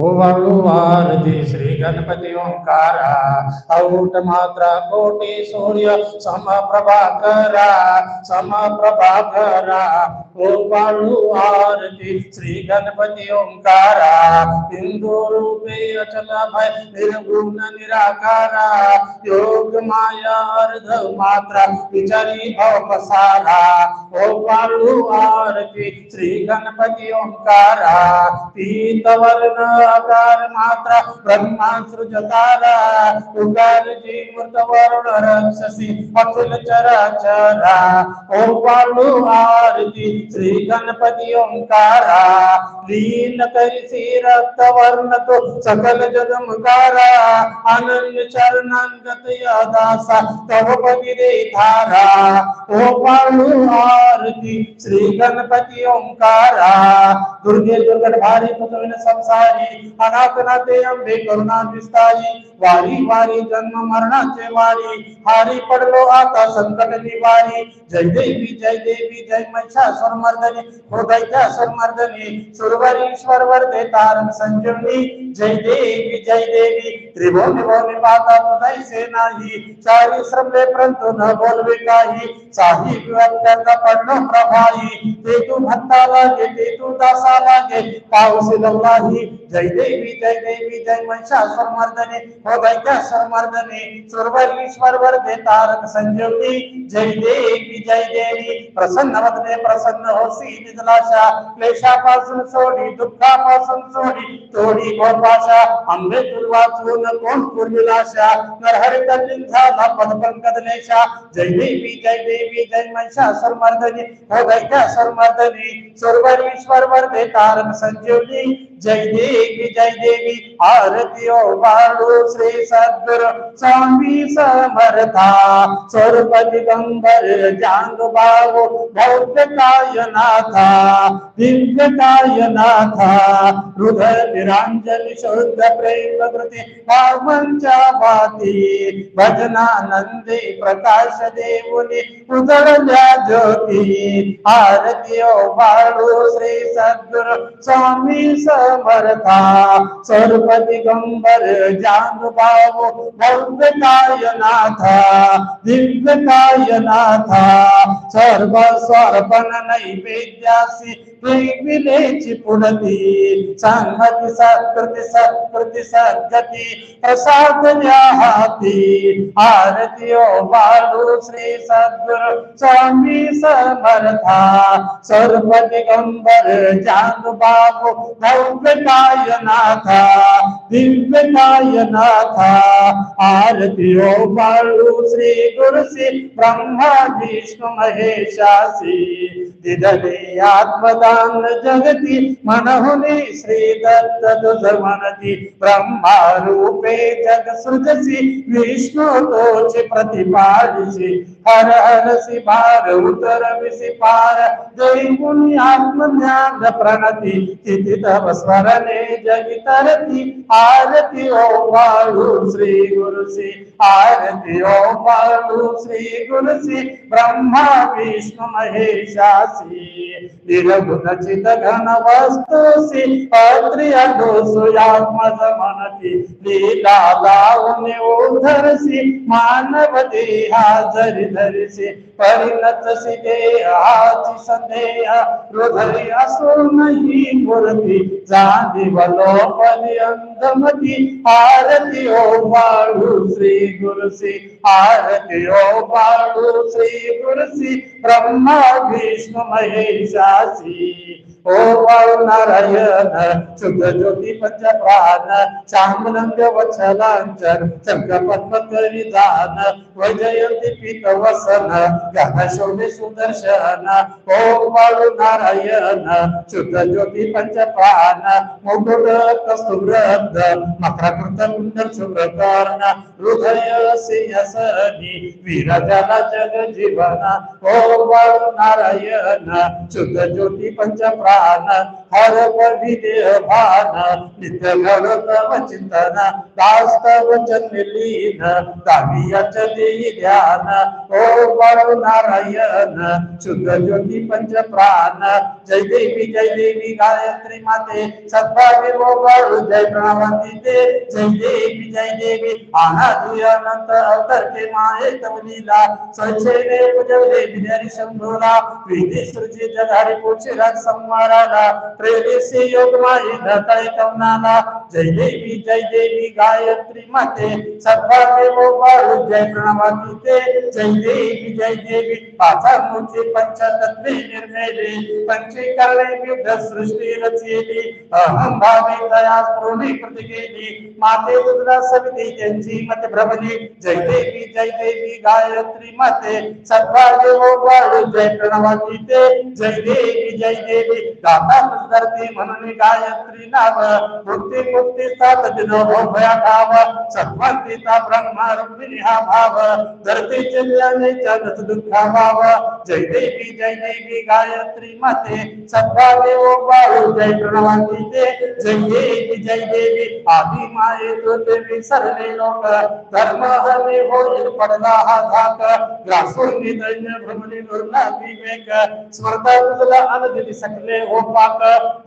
वाळूवारती श्री गणपती ओंकार औट मात्रा कोटी सूर्य समप्रभाकरा समप्रभाकरा। ओ वाळू आरती श्री गणपति ओंकारा हिंदू रूपे अचल भय निर्गुण निराकारा। योग माया अर्ध मात्रा विचारी भव पसारा ओ वाळू आरती श्री गणपती ओंकारा, पीतवर्ण आकार मात्रा ब्रह्मा सृजतारा उकार जीवत वरुण, रक्षसी अखिल चराचरा ओम पाळू आरती, श्री गणपति ओंकारा, लीन करिसी रक्त वर्ण तो सकल जगमकारा अनन्य चरणांगत दासा तव बगिरे धारा ओ पाळू आरती, श्री गणपती ओंकारा। दुर्गे दुर्गट भारी पुतविन संसारी अनाथ अंबे करुणा वारी वारी, जन्म वारी. हारी पडलो आता संकट निवारी. जय देवी जय देवी, जय महिषासुर मर्दनी मर्दनी संजीवनी जय देवी जय देवी. त्रिभुवनी से नाही. चारी परंतु न बोलवे काही. साही प्रभाई ते तू लागे, ते तू दासा लागे. पाऊस जय देवी, जय देवी, जय महिषासुर मर्दनी, हो दैत्यासुर मर्दनी सुरवरीश्वर वर्धे तारक संजीवनी जय देवी जय देवी, प्रसन्न वदने, प्रसन्न होसी निजलाशा। क्लेशापासून सोडी, दुःखापासून सोडी, तोडी गोपाशा। आंबे तुलवाचून कोण पूर्विलाशा नरहरि कलिन झाला पद पंकदलेशा जय देवी जय देवी, जय महिषासुर मर्दनी, हो दैत्यासुर मर्दनी सुरवरीश्वर वर्धे तारक संजीवनी जय देवी जय देवी, आरती ओ बाळू श्री सद्गुरु स्वामी समर्था। स्वरूप दिगंबर, जांग बाबू बौद्ध काय नाथा दिव्य काय नाथा हृदय निरांजन, शुद्ध प्रेम कृती पावनच्या वाती। भजनानंदी, प्रकाश उजळल्या ज्योती। आरती ओ बाळू श्री सद्गुरु स्वामी समर्था। सर्व गंबर जाग भव्य काय नाथा दिव्य काय नाथा सर्व सर्वन नैवेद्यासी विलेची पुढती सांगती सत्कृती सत्कृती सद्गती प्रसाद हाती आरती ओ बाळू श्री सद्गुरु स्वामी समर्था सर्व दिगंबर बाबू नाथा दिव्य काय नाथा आरती ओ बाळू श्री गुरुसी ब्रह्मा, विष्णू महेशासी, दिदले आत्मदान जगती मनहुनी श्री दत्त तुझ मनती ब्रह्मा रूपे जग सृजसी विष्णू तोचे हर हरसी भार उतरविसी पार। जय मुनी आत्मज्ञान प्रणती तिथि तव स्मरणे जगी तरती। आरती ओ बाळू श्री गुरुसी आरती ओ बाळू श्री गुरुसी ब्रह्मा, विष्णु, महेशासी निर्गुणचित घन वस्तु वस्तुसी अत्रिय दोसुयात्मज मनती लीला लावणे उधरसी मानव देहा जरी धरिसी परिणतसी देहाची संदेह हृदय असूनही मूर्ती जाणीवलो पर्यंतमती आरती ओ बाळू श्री गुरुसी आरती ओ बाळू श्री गुरुसी ब्रह्मा, विष्णु, महेशासी। ओ बाळू नारायण शुद्ध ज्योती पंच प्राण चांगलंग वचलांचर चंद्र पद्म करी जान वजयंती पीत वसन घन शोभे सुदर्शन ओ बाळू नारायण शुद्ध ज्योती पंच प्राण मुकुट कस्तुरब्ध मकराकृत कुंडल शुभ्रकर्ण हृदय सिंहसनी विराजाला जग जीवन ओ बाळू नारायण शुद्ध ज्योती पंच प्राण Ivana. हर भान, नित्य घडतव चिंतन दास्तव वचन लीन दावियाच देई ध्यान। ओ बाळू नारायण, शुद्ध ज्योती पंच प्राण। जय देवी जय देवी गायत्री माते सद्भावी ओ बाळू जय प्रणवती ते जय देवी जय देवी अनादि अनंत अवतरते माये तव लीला। सचेने पूजवले विद्यारी शंभोला, विधी सृजी संवाराला। प्रेदेशी योग माये धताय कवनाला जय देवी जय देवी गायत्री माते। ओ बाळू जय प्रणवती जय देवी जय देवी, पाचा मूर्ती पंच तत्वे निर्मेले पंचीकरणे विविध सृष्टी रचेली। अहम भावे दया स्फुरणी कृती केली माते तुझला सविती त्यांची मत भ्रमली जय देवी जय देवी गायत्री माते। ओ बाळू जय प्रणवतुते जय देवी जय देवी, दाता धरती म्हणून गायत्री नाव. मुक्ती मुक्ती सात दिन भया भाव. सत्वंतीचा ब्रह्मा रुक्मिणी हा भाव. धरतीचे चल्याने चलत दुःखा भाव जय देवी जय देवी गायत्री माते सद्भाग्य ओ बाळू जय प्रणवाती ते। जय देवी जय देवी आदि माये तो देवी सरले लोक, धर्म हवे होईल पडला हा धाक। ग्रासून दैन्य भ्रमणी दुर्ला विवेक स्मरता तुझला अनदिली सकले हो पाक।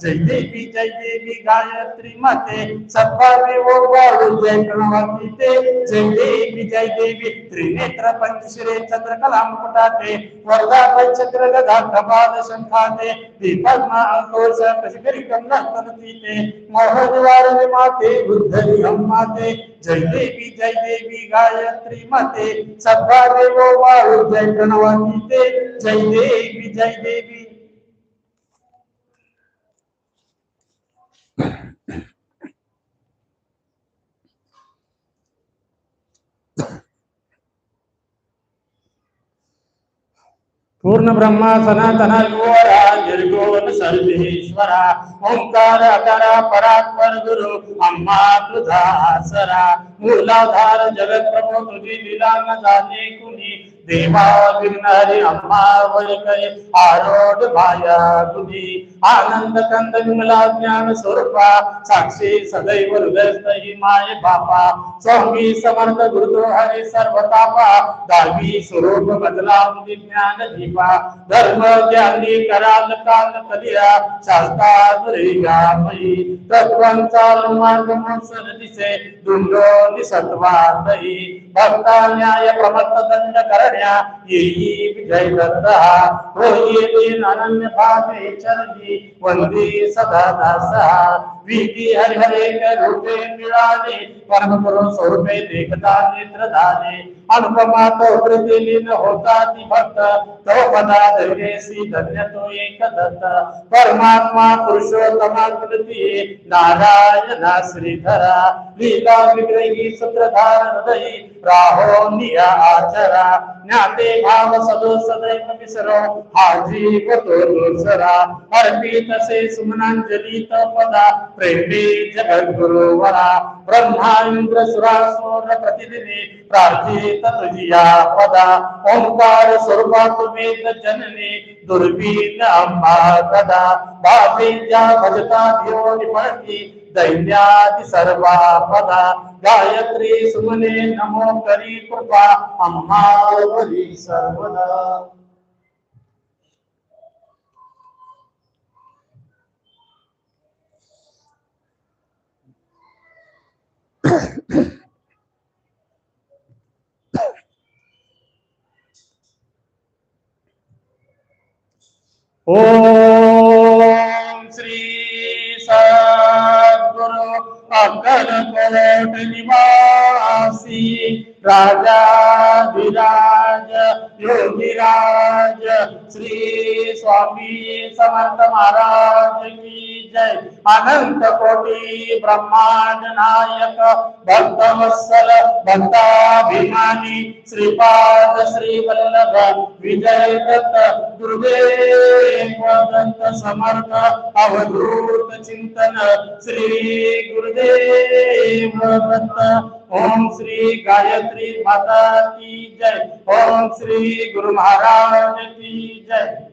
जय देवी जय देवी गायत्री माते सद्भावी ओ बाळू जय प्रणवाती ते। जय देवी जय देवी, त्रिनेत्र पंचशिरे चंद्रकला मुकुटाते वर्धा पंचक्र गदा कपाल शंखाते दीपद्मा अंकुश कशिकरी कमला तनतीते मोहद्वार माते बुद्ध हम माते जय देवी जय देवी गायत्री माते सद्भा देवो बाळू जय प्रणवतीते जय देवी जय देवी पूर्ण ब्रह्म सनातन गोरा निर्गुण सर्वेश्वरा। ओंकार, अकार, परात्पर, गुरु, अम्मा तुझा सरा मूलाधार जगत प्रभु तुझी लीला न जाने कुणी देवा विघ्नहरी अम्मा वैकरी आरोड भाया तुझी. आनंद कंद विमला ज्ञान स्वरूपा, साक्षी सदैव हृदयस्थ ही माय बापा. स्वामी समर्थ गुरु हरी सर्व तापा दावी स्वरूप बदला ज्ञान दीपा. धर्म ज्ञानी कराल काल कलिया, शास्ता दुर्गा मयी. तत्वांचा मार्ग मोसर दिसे दुंडो निसत्वातही भक्ता न्याय प्रमत्त दंड करण्या परमपुरुष स्वरूपे देखता नेत्र अनुपमा तो ती भक्त तो पदा धन्य तो एक दत्त। परमात्मा पुरुषोत्तमा कृती नारायण श्रीधरा। लीला विग्रही सूत्रधार राहो निया आचरा। ज्ञाते भाव सदो सदैव हा जीव तो दुसरा। अर्पी तसे सुमनांजली पदा प्रेमी जगद्गुरु वरा ब्रह्मा सुरासुर प्रतिदिनी प्रार्थित तुझिया पदा। ओंकार स्वरूपा तुम्ही जननी दुर्बीन अंबा कदा बाबीच्या भजता दैन्यादि सर्वा पदा। गायत्री सुमने नमो करी कृपा, अम्मा सर्वदा। ओम श्री सद्गुरु अक्कलकोट निवासी राजाधिराज योगीराज श्री स्वामी समर्थ महाराज की जय अनंत कोटी ब्रह्मांड नायक भक्त वत्सल भक्ताभिमानी श्रीपाद श्री वल्लभ विजय दत्त दुर्गे दत्त समर्थ, अवधूत चिंतन, श्री गुरुदेव दत्त ओम श्री गायत्री माता की जय। ओम श्री गुरु महाराज की जय।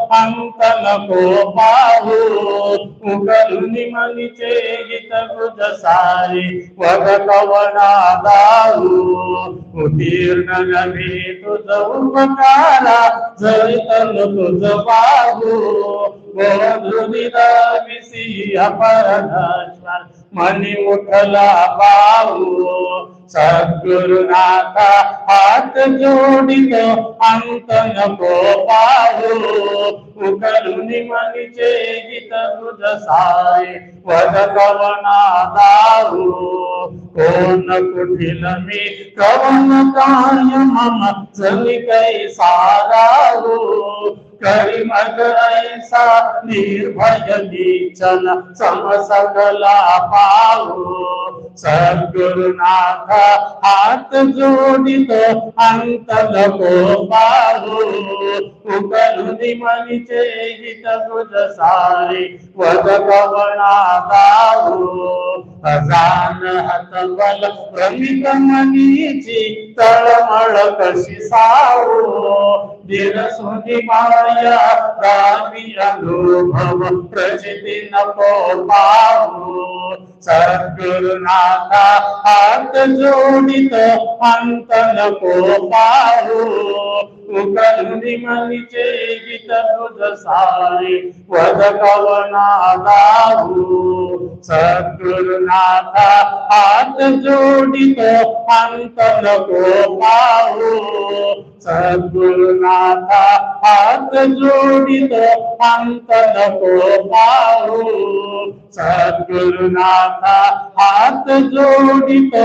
పంకలకు బాహు ముగలుని మని చేగిత గుజసారి ఒక కవనాదారు. ఉతీర్ణ గమేతు ఉపకార జరితను తుజ బాహు మణిముఖల బాహు సద్గురునాథ హాత జోడిలో అంతన పోపాలు ఒకరుని మని చేగిత హృద సాయి వద కవనాదారు కోన కుటిలమి కవన కాయ మమ సనికై సారారు కరిమగైసా నిర్భయ నీచల సమ సకలా పావు. సద్గురునాథ ఆత జోడితో అంతల గోపాలు ఉకలుని మని చేహిత సుజ సారి వద కవణాదావు అజాన హతవల ప్రమిత మనీచి తళమళ కసి సావు దినసుని మాయ రావి అనుభవ ప్రజదిన పోపావు సద్గురునాథ ఆత జో జోడిత అంతనకో పాహు కరుణిమని చేగిత సారి వద కవనాదాహు సద్గురునాథ ఆత జోడిత అంతనకో పాహు సద్గురునాథ ఆత జోడిత అంతనకో పాహు సద్గురునాథ ఆత జోడిత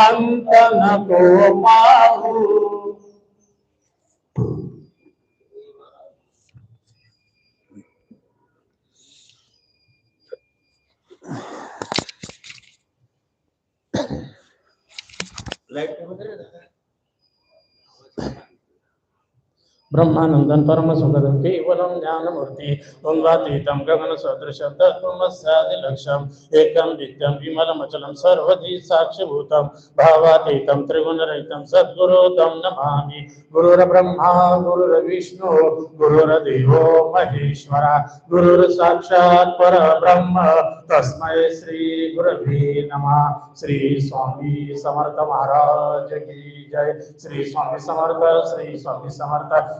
అంత Santana Gopal परम सुखदं केवलं ज्ञानमूर्ति द्वन्द्वातीतं गगनसदृशं तत्त्वमस्यादिलक्ष्यम् एकं नित्यं विमलमचलं सर्वधी साक्षिभूतं भावातीतं त्रिगुणरहितं सद्गुरो तं नमामि। गुरुर्ब्रह्मा, गुरुर्विष्णु, गुरुर्देवो महेश्वरा, गुरुर्साक्षात् परब्रह्म। तस्मै श्री गुरवे नमः। श्री स्वामी समर्थ महाराज की जय। श्री स्वामी समर्थ, श्री स्वामी समर्थ।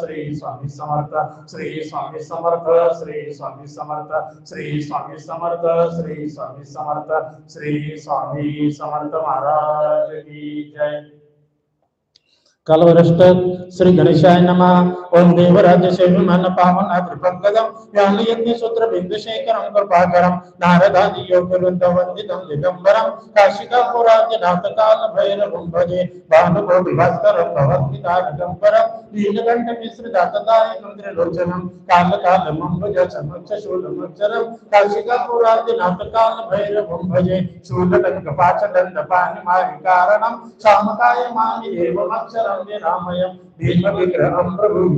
श्री स्वामी समर्थ श्री स्वामी समर्थ श्री स्वामी समर्थ श्री स्वामी समर्थ श्री स्वामी समर्थ श्री स्वामी समर्थ महाराज की जय। कलवरष्ट श्री गणेशाय नमः। ఓం దేవరాజసేవిమన్న పావన త్రిపంకదం వ్యాలయజ్ఞ సూత్ర బిందుశేఖరం కృపాకరం నారదాది యోగులుంద వందితం దిగంబరం కాశికాపురాది నాథకాల భైరవం భజే భానుకోటి భాస్కరం భవద్ది తారకంబరం నీలకంఠ మిశ్ర దాతదాయకం త్రిలోచనం కాలకాల మంబుజ సమక్ష శూలమక్షరం కాశికాపురాది నాథకాల భైరవం భజే శూలటంక పాచదండ పాని మారి కారణం సామకాయ మాని ఏవమక్షరం విరామయం భీమ విగ్రహం ప్రభు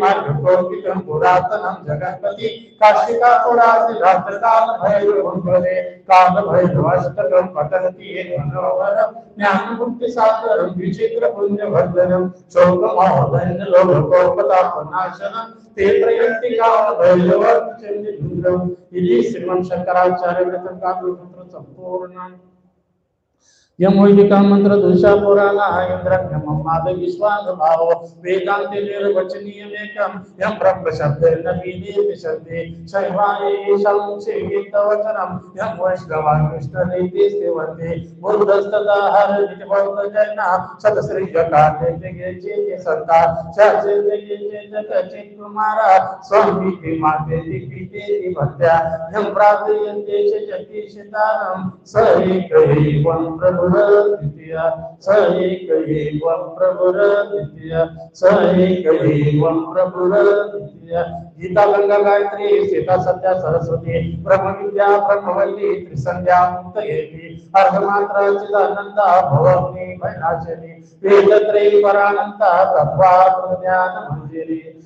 मार्गोकितं पुरातनं जगत्पति काशिकापुरादिरात्रकालभैरवम्भरे कालभैरवाष्टकं पठन्ति मनोहरं ज्ञानमुक्तिसागरं विचित्रपुण्यवर्धनं शोकमोहवैनलोभकोपतापनाशनं ते प्रयन्ति कालभैरवार्चन्द्रं इति श्रीमन् शङ्कराचार्यव्रतं काव्यमन्त्रं सम्पूर्णम् यमोहिका मंत्र दूषा पुराणा इंद्रम माद विश्वांग भाव वेदांति निर्वचनीय मेकम यम ब्रह्म शब्दे नवीने शब्दे। शैवाये संसेवित वचनम यम वैष्णवांगिष्ट नीति सेवते बुद्धस्तदा हर निवर्त जना सदश्री जकाते जगे चेत सत्ता। सचे जगे चेत कचित कुमारा। स्वामी माते दिपीते दिभत्या यम प्राप्त यंते शक्ति सितारम सहि कहि वन प्रभु एवं एवं गीता, गंगा, गायत्री, सीता, सत्या, सरस्वती ब्रह्म विद्या ब्रह्मवल्ली, त्रिसंध्या भयनाशिनी वेदत्रयी परानंद तत्वा ज्ञान मंजिरी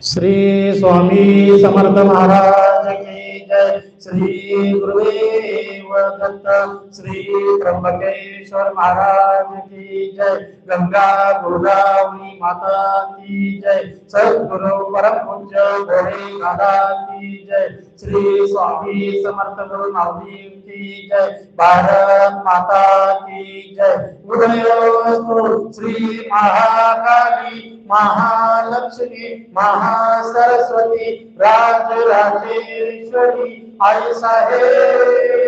Sri Swami Samartha Maharaj Ki Jai Sri Guru Shri Trimbakeshwar महाराज की जय। गंगा गोदावरी माता की जय। सद्गुरु परम पूज्य घोड़े दादा की जय। श्री स्वामी समर्थ गुरु माऊली की जय। भारत माता की जय। उदयोस्तु श्री महाकाली, महालक्ष्मी, महासरस्वती राज राजेश्वरी आई साहेब।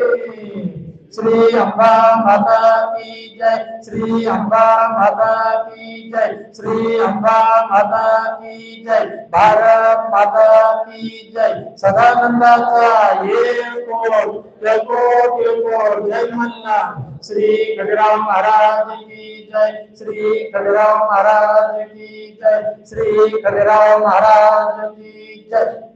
श्री अम्बा माता की जय, श्री अम्बा माता की जय, श्री अम्बा माता की जय, भारत माता की जय। सदानंदाचा एकोट जय मन्ना। श्री खगराव महाराज की जय, श्री खगराव महाराज की जय, श्री खगराव महाराज की जय।